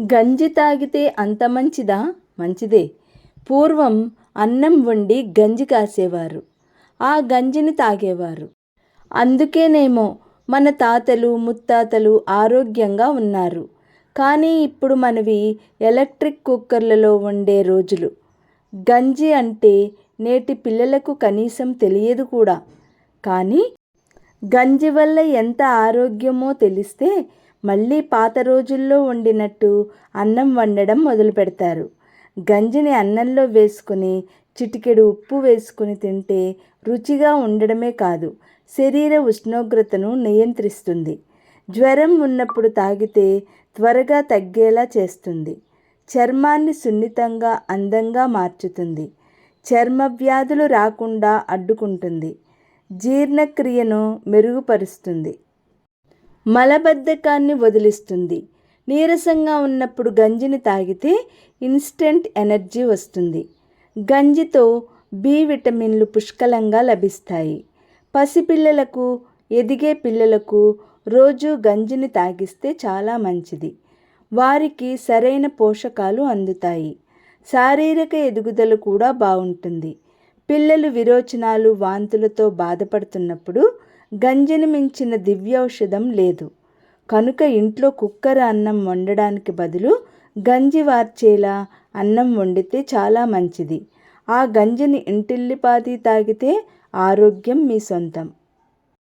గంజి తాగితే అంత మంచిదా? మంచిదే. పూర్వం అన్నం వండి గంజి కాసేవారు. ఆ గంజిని తాగేవారు. అందుకేనేమో మన తాతలు ముత్తాతలు ఆరోగ్యంగా ఉన్నారు. కానీ ఇప్పుడు మనవి ఎలక్ట్రిక్ కుక్కర్లలో వండే రోజులు. గంజి అంటే నేటి పిల్లలకు కనీసం తెలియదు కూడా. కానీ గంజి వల్ల ఎంత ఆరోగ్యమో తెలిస్తే మళ్ళీ పాత రోజుల్లో వండినట్టు అన్నం వండడం మొదలు పెడతారు గంజిని అన్నంలో వేసుకుని చిటికెడు ఉప్పు వేసుకుని తింటే రుచిగా ఉండడమే కాదు శరీర ఉష్ణోగ్రతను నియంత్రిస్తుంది. జ్వరం ఉన్నప్పుడు తాగితే త్వరగా తగ్గేలా చేస్తుంది. చర్మాన్ని సున్నితంగా అందంగా మార్చుతుంది. చర్మ వ్యాధులు రాకుండా అడ్డుకుంటుంది. జీర్ణక్రియను మెరుగుపరుస్తుంది. మలబద్ధకాన్ని వదిలిస్తుంది. నీరసంగా ఉన్నప్పుడు గంజిని తాగితే ఇన్స్టెంట్ ఎనర్జీ వస్తుంది. గంజితో బి విటమిన్లు పుష్కలంగా లభిస్తాయి. పసిపిల్లలకు ఎదిగే పిల్లలకు రోజు గంజిని తాగిస్తే చాలా మంచిది. వారికి సరైన పోషకాలు అందుతాయి. శారీరక ఎదుగుదల కూడా బాగుంటుంది. పిల్లలు విరోచనాలు వాంతులతో బాధపడుతున్నప్పుడు గంజిని మించిన దివ్యౌషధం లేదు. కనుక ఇంట్లో కుక్కర అన్నం వండడానికి బదులు గంజి వార్చేలా అన్నం వండితే చాలా మంచిది. ఆ గంజిని ఇంటిల్లిపాది తాగితే ఆరోగ్యం మీ సొంతం.